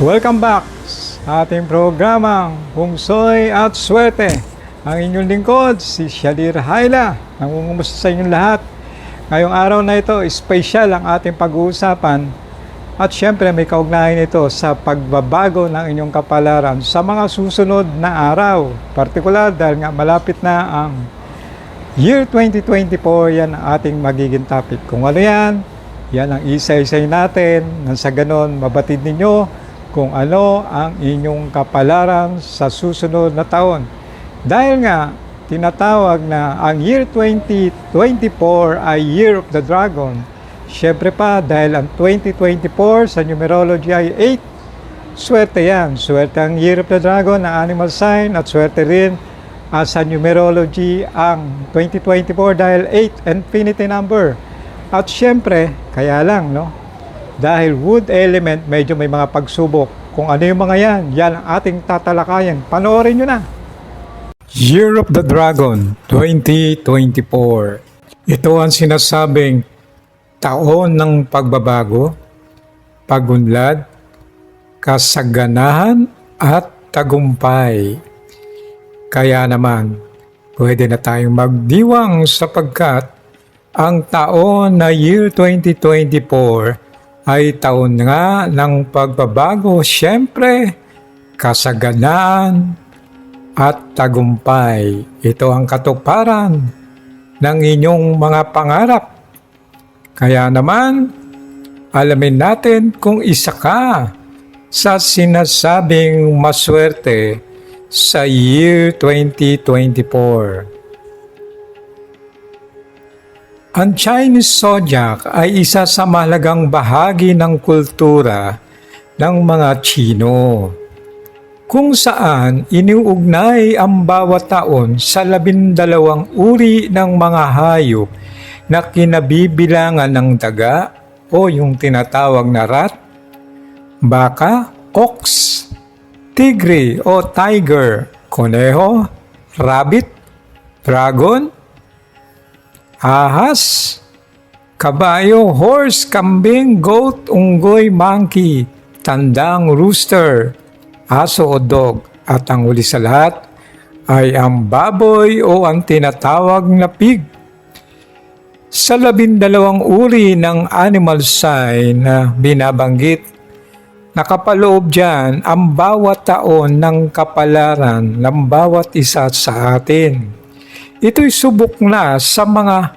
Welcome back sa ating programang Hungsoy at Swerte. Ang inyong lingkod, si Shalir Haila. Nangungumusta sa inyong lahat. Ngayong araw na ito, special ang ating pag-uusapan. At syempre may kaugnayan ito sa pagbabago ng inyong kapalaran sa mga susunod na araw. Partikular dahil nga malapit na ang Year 2024, yan ang ating magiging topic. Kung ano yan, yan ang isa-isay natin. Nang sa ganon, mabatid ninyo kung ano ang inyong kapalaran sa susunod na taon. Dahil nga, tinatawag na ang year 2024 ay Year of the Dragon. Siyempre pa, dahil ang 2024 sa numerology ay 8, swerte yan. Swerte ang Year of the Dragon na animal sign at swerte rin ah, sa numerology ang 2024 dahil 8 infinity number. At syempre, kaya lang, no? Dahil wood element, medyo may mga pagsubok. Kung ano yung mga yan, yan ang ating tatalakayan. Panoorin nyo na. Year of the Dragon 2024. Ito ang sinasabing taon ng pagbabago, pagunlad, kasaganahan at tagumpay. Kaya naman, pwede na tayong magdiwang sapagkat ang taon na year 2024 ay taon nga ng pagbabago, syempre, kasaganaan at tagumpay. Ito ang katuparan ng inyong mga pangarap. Kaya naman, alamin natin kung isa ka sa sinasabing maswerte sa year 2024. Ang Chinese zodiac ay isa sa mahalagang bahagi ng kultura ng mga Chino, kung saan iniuugnay ang bawat taon sa labindalawang uri ng mga hayop na kinabibilangan ng daga o yung tinatawag na rat, baka, ox, tigre o tiger, koneho, rabbit, dragon, ahas, kabayo, horse, kambing, goat, unggoy, monkey, tandang, rooster, aso o dog, at ang huli sa lahat ay ang baboy o ang tinatawag na pig. Sa labindalawang uri ng animal sign na binabanggit, nakapaloob dyan ang bawat taon ng kapalaran ng bawat isa sa atin. Ito'y subok na sa mga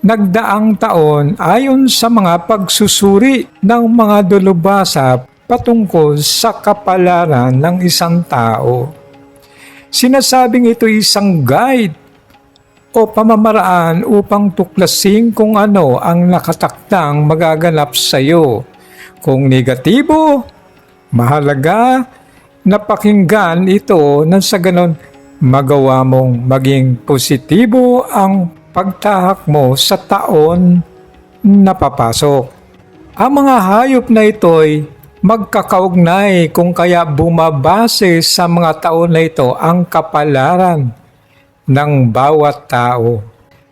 nagdaang taon ayon sa mga pagsusuri ng mga dalubhasa patungkol sa kapalaran ng isang tao. Sinasabing ito isang guide o pamamaraan upang tuklasin kung ano ang nakatakdang magaganap sa iyo. Kung negatibo, mahalaga na pakinggan ito nang sa ganon magawa mong maging positibo ang pagtahak mo sa taon na papasok. Ang mga hayop na ito'y magkakaugnay kung kaya bumabase sa mga taon na ito ang kapalaran ng bawat tao.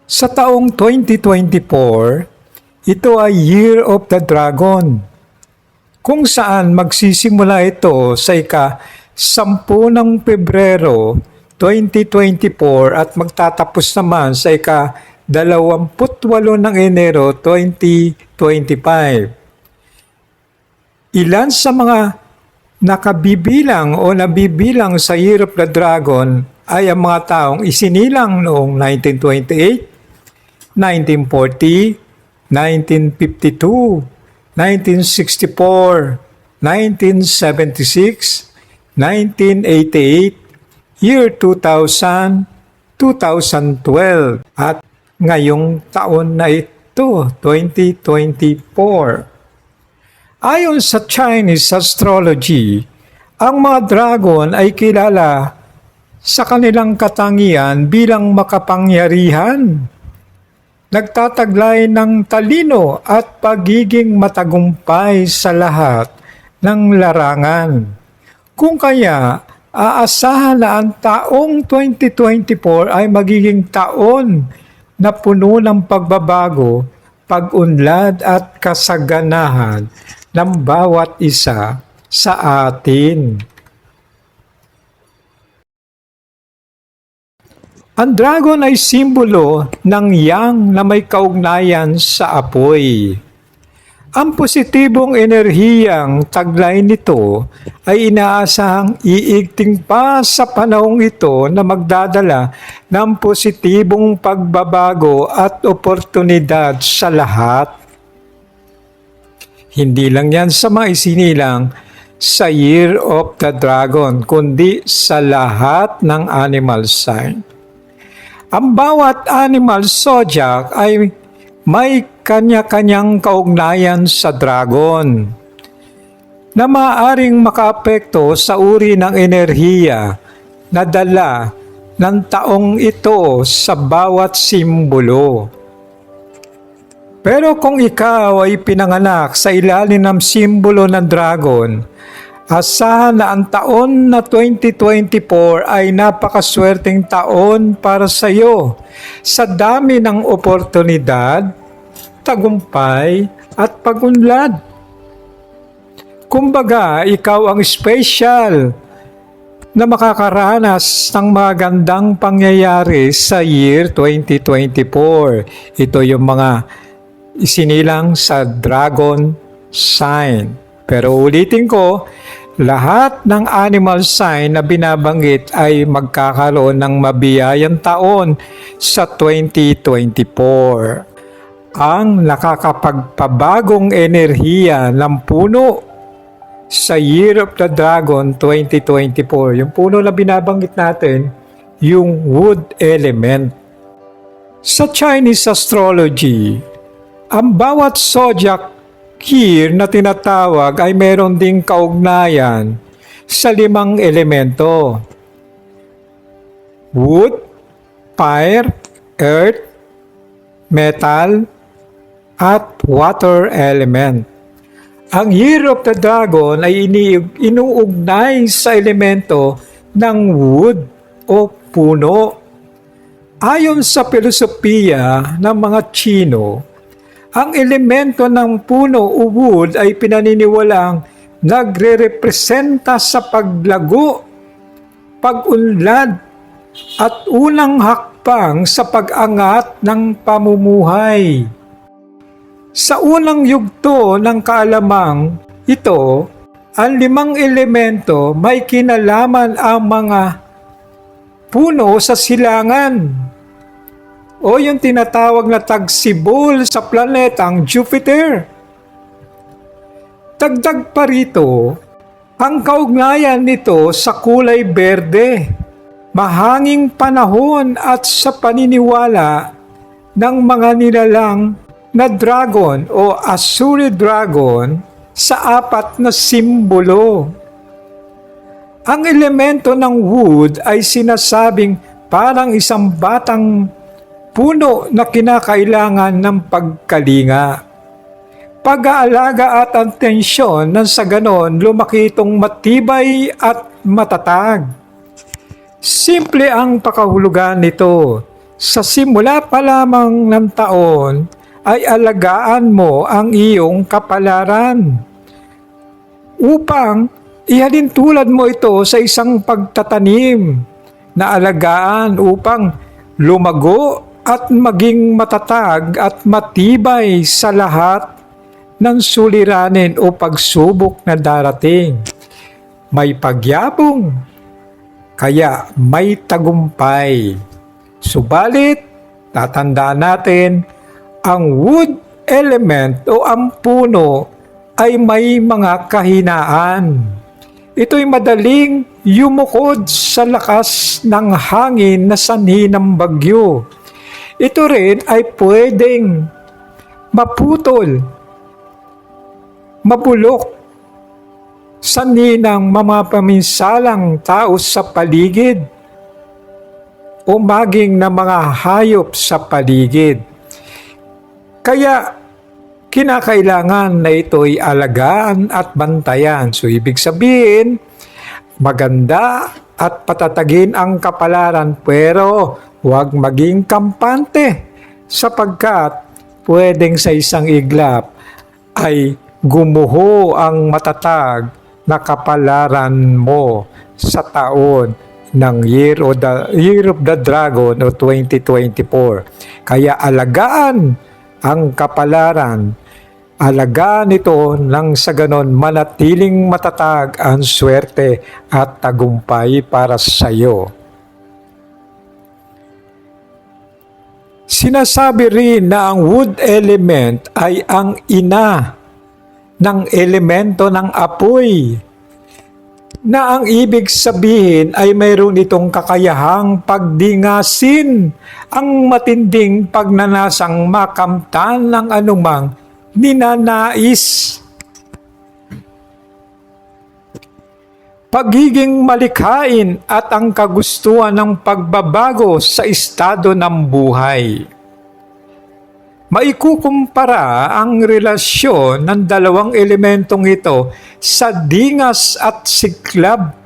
Sa taong 2024, ito ay Year of the Dragon, kung saan magsisimula ito sa ika 10 ng Pebrero 2024 at magtatapos naman sa ika 28 ng Enero 2025. Ilan sa mga nakabibilang o nabibilang sa Year of the Dragon ay ang mga taong isinilang noong 1928, 1940, 1952, 1964, 1976, 1988, year 2000, 2012 at ngayong taon na ito, 2024. Ayon sa Chinese astrology, ang mga dragon ay kilala sa kanilang katangian bilang makapangyarihan, nagtataglay ng talino at pagiging matagumpay sa lahat ng larangan. Kung kaya, aasahan na ang taong 2024 ay magiging taon na puno ng pagbabago, pag-unlad at kasaganahan ng bawat isa sa atin. Ang dragon ay simbolo ng yang na may kaugnayan sa apoy. Ang positibong enerhiyang taglay nito ay inaasahang iigting pa sa panahong ito na magdadala ng positibong pagbabago at oportunidad sa lahat. Hindi lang yan sa mga isinilang sa Year of the Dragon, kundi sa lahat ng animal sign. Ang bawat animal zodiac ay may kanya-kanyang kaugnayan sa dragon na maaaring makaapekto sa uri ng enerhiya na dala ng taong ito sa bawat simbolo. Pero kung ikaw ay pinanganak sa ilalim ng simbolo ng dragon, asahan na ang taon na 2024 ay napakaswerteng taon para sa iyo sa dami ng oportunidad, tagumpay at pagunlad. Kumbaga, ikaw ang special na makakaranas ng magandang pangyayari sa year 2024. Ito yung mga isinilang sa dragon sign. Pero ulitin ko, lahat ng animal sign na binabanggit ay magkakaroon ng mabiyayang taon sa 2024. Ang nakakapagpabagong enerhiya ng puno sa Year of the Dragon 2024, yung puno na binabanggit natin, yung wood element. Sa Chinese astrology, ang bawat zodiac year na tinatawag ay meron ding kaugnayan sa limang elemento. Wood, fire, earth, metal, at water element. Ang Year of the Dragon ay inuugnay sa elemento ng wood o puno. Ayon sa filosofiya ng mga Chino, ang elemento ng puno o wood ay pinaniniwalang nagre-representa sa paglago, pag-unlad, at unang hakbang sa pag-angat ng pamumuhay. Sa unang yugto ng kaalamang ito, ang limang elemento may kinalaman ang mga puno sa silangan o yung tinatawag na tagsibol sa planetang Jupiter. Dagdag pa rito, ang kaugnayan nito sa kulay berde, mahanging panahon at sa paniniwala ng mga nilalang na dragon o Asuri dragon sa apat na simbolo. Ang elemento ng wood ay sinasabing parang isang batang puno na kinakailangan ng pagkalinga. Pag-aalaga at atensyon nang sa ganon lumaki itong matibay at matatag. Simple ang pakahulugan nito. Sa simula pa lamang ng taon ay alagaan mo ang iyong kapalaran upang ihalin tulad mo ito sa isang pagtatanim na alagaan upang lumago at maging matatag at matibay sa lahat ng suliranin o pagsubok na darating. May pagyabong, kaya may tagumpay. Subalit, tatandaan natin, ang wood element o ang puno ay may mga kahinaan. Ito'y madaling yumukod sa lakas ng hangin na sanhi ng bagyo. Ito rin ay pwedeng maputol, mabulok, sanhi ng mga paminsalang tao sa paligid o maging na mga hayop sa paligid. Kaya kinakailangan na ito'y alagaan at bantayan. So ibig sabihin, maganda at patatagin ang kapalaran pero huwag maging kampante sapagkat pwedeng sa isang iglap ay gumuho ang matatag na kapalaran mo sa taon ng Year of the, Year of the Dragon o 2024. Kaya alagaan ang kapalaran alagaan ito nang sa ganon manatiling matatag ang swerte at tagumpay para sa iyo. Sinasabi rin na ang wood element ay ang ina ng elemento ng apoy na ang ibig sabihin ay mayroon itong kakayahang pagdingasin ang matinding pagnanasang makamtan ng anumang ninanais. Pagiging malikhain at ang kagustuhan ng pagbabago sa estado ng buhay. Maikukumpara ang relasyon ng dalawang elementong ito sa dingas at siklab.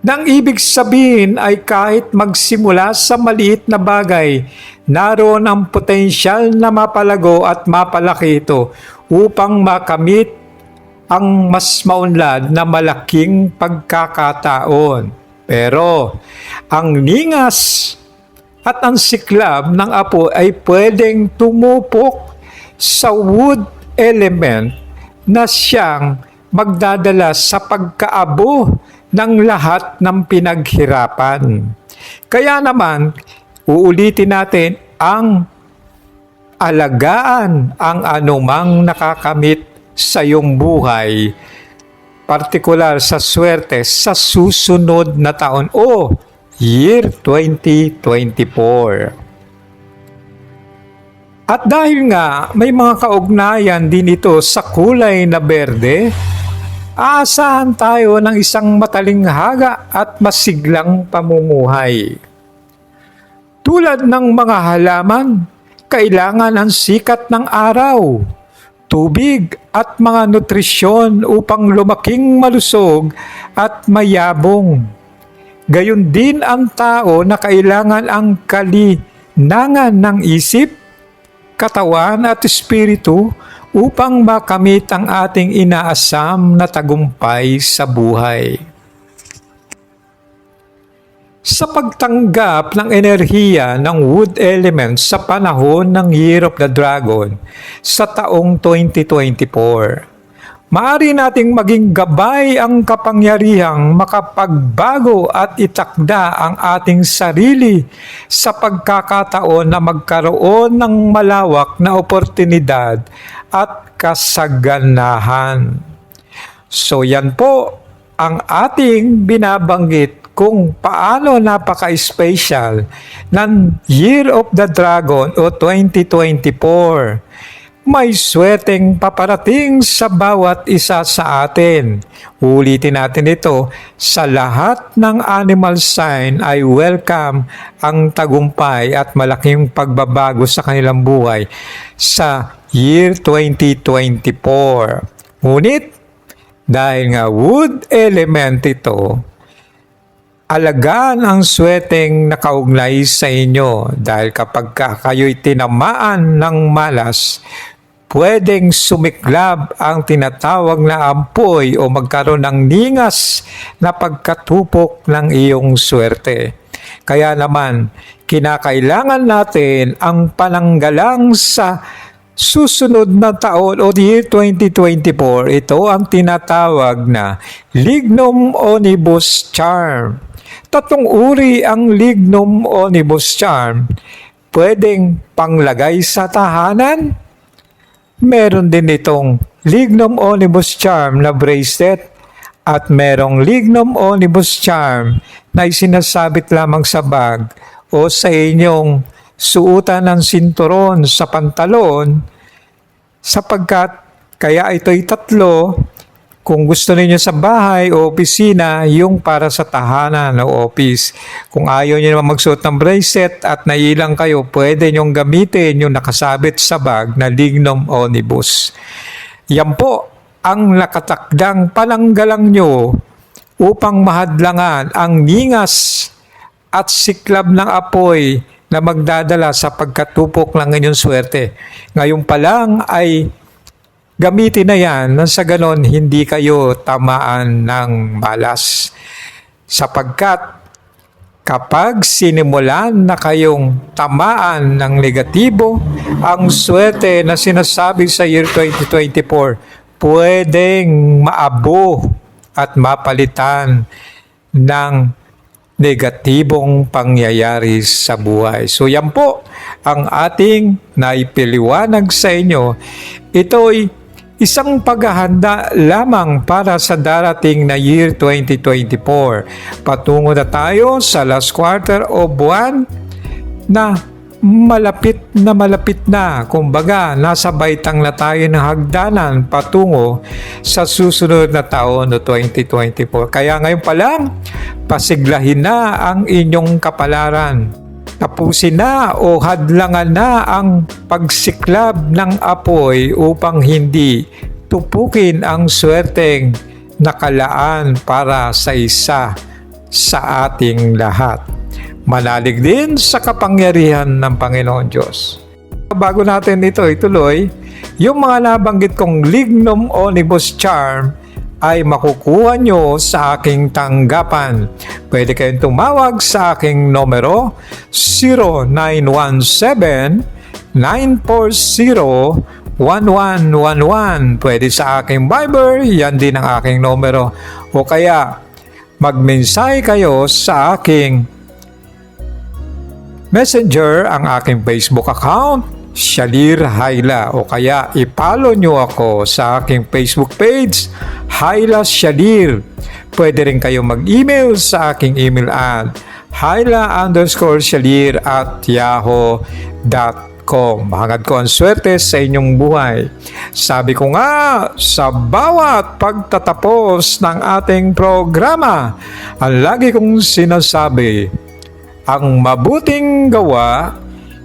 Nang ibig sabihin ay kahit magsimula sa maliit na bagay, naroon ang potensyal na mapalago at mapalaki ito upang makamit ang mas maunlad na malaking pagkakataon. Pero ang ningas at ang siklab ng apo ay pwedeng tumupok sa wood element na siyang magdadala sa pagkaabo ng lahat ng pinaghirapan. Kaya naman, uulitin natin ang alagaan ang anumang nakakamit sa iyong buhay, partikular sa swerte sa susunod na taon o year 2024. At dahil nga may mga kaugnayan din ito sa kulay na berde, aasahan tayo ng isang matalinghaga at masiglang pamumuhay. Tulad ng mga halaman, kailangan ang sikat ng araw, tubig at mga nutrisyon upang lumaking malusog at mayabong. Gayon din ang tao na kailangan ang kalinangan ng isip, katawan at espiritu upang makamit ang ating inaasam na tagumpay sa buhay. Sa pagtanggap ng enerhiya ng wood element sa panahon ng Year of the Dragon sa taong 2024, maaari nating maging gabay ang kapangyarihang makapagbago at itakda ang ating sarili sa pagkakataon na magkaroon ng malawak na oportunidad at kasaganahan. So yan po ang ating binabanggit kung paano napaka-special ng Year of the Dragon o 2024. May swerteng paparating sa bawat isa sa atin. Ulitin natin ito, sa lahat ng animal sign ay welcome ang tagumpay at malaking pagbabago sa kanilang buhay sa year 2024. Ngunit, dahil nga wood element ito, alagaan ang sweteng nakaugnay sa inyo dahil kapag ka kayo'y tinamaan ng malas, pwedeng sumiklab ang tinatawag na ampoy o magkaroon ng ningas na pagkatupok ng iyong swerte. Kaya naman, kinakailangan natin ang pananggalang sa susunod na taon o year 2024. Ito ang tinatawag na Lignum Onibus Charm. Tatlong uri ang Lignum Onibus Charm. Pwedeng panglagay sa tahanan. Meron din itong Lignum Onibus Charm na bracelet at merong Lignum Onibus Charm na isinasabit lamang sa bag o sa inyong suutan ng sinturon sa pantalon sapagkat kaya ito'y tatlo kung gusto ninyo sa bahay o opisina, yung para sa tahanan o office. Kung ayaw nyo naman magsuot ng bracelet at nailang kayo, pwede nyong gamitin yung nakasabit sa bag na Lignum Onibus. Yan po ang nakatakdang pananggalang nyo upang mahadlangan ang ningas at siklab ng apoy na magdadala sa pagkatupok ng inyong swerte. Ngayon pa lang ay gamitin na yan nang sa ganon hindi kayo tamaan ng malas. Sapagkat Kapag sinimulan na kayong tamaan ng negatibo, ang swerte na sinasabi sa year 2024, pwedeng maabo at mapalitan ng negatibong pangyayari sa buhay. So yan po ang ating naipiliwanag sa inyo. Ito'y isang paghahanda lamang para sa darating na year 2024. Patungo na tayo sa last quarter o buwan na malapit na malapit na. Kumbaga, nasa baitang na tayo ng hagdanan patungo sa susunod na taon no 2024. Kaya ngayon pa lang, pasiglahin na ang inyong kapalaran. Tapusin na o hadlangan na ang pagsiklab ng apoy upang hindi tupukin ang swerteng nakalaan para sa isa sa ating lahat. Manalig din sa kapangyarihan ng Panginoon Diyos. Bago natin ito ituloy, yung mga nabanggit kong Lignum Onibus Charm ay makukuha nyo sa aking tanggapan. Pwede kayong tumawag sa aking numero 0917-940-1111. Pwede sa aking Viber, yan din ang aking numero. O kaya magmensahe kayo sa aking Messenger ang aking Facebook account, Shalir Haila o kaya ipalo nyo ako sa aking Facebook page, Haila Shalir. Pwede rin kayo mag-email sa aking email at haila underscore shalir at yahoo.com. Hangad ko ang swerte sa inyong buhay. Sabi ko nga, sa bawat pagtatapos ng ating programa, ang lagi kong sinasabi, ang mabuting gawa,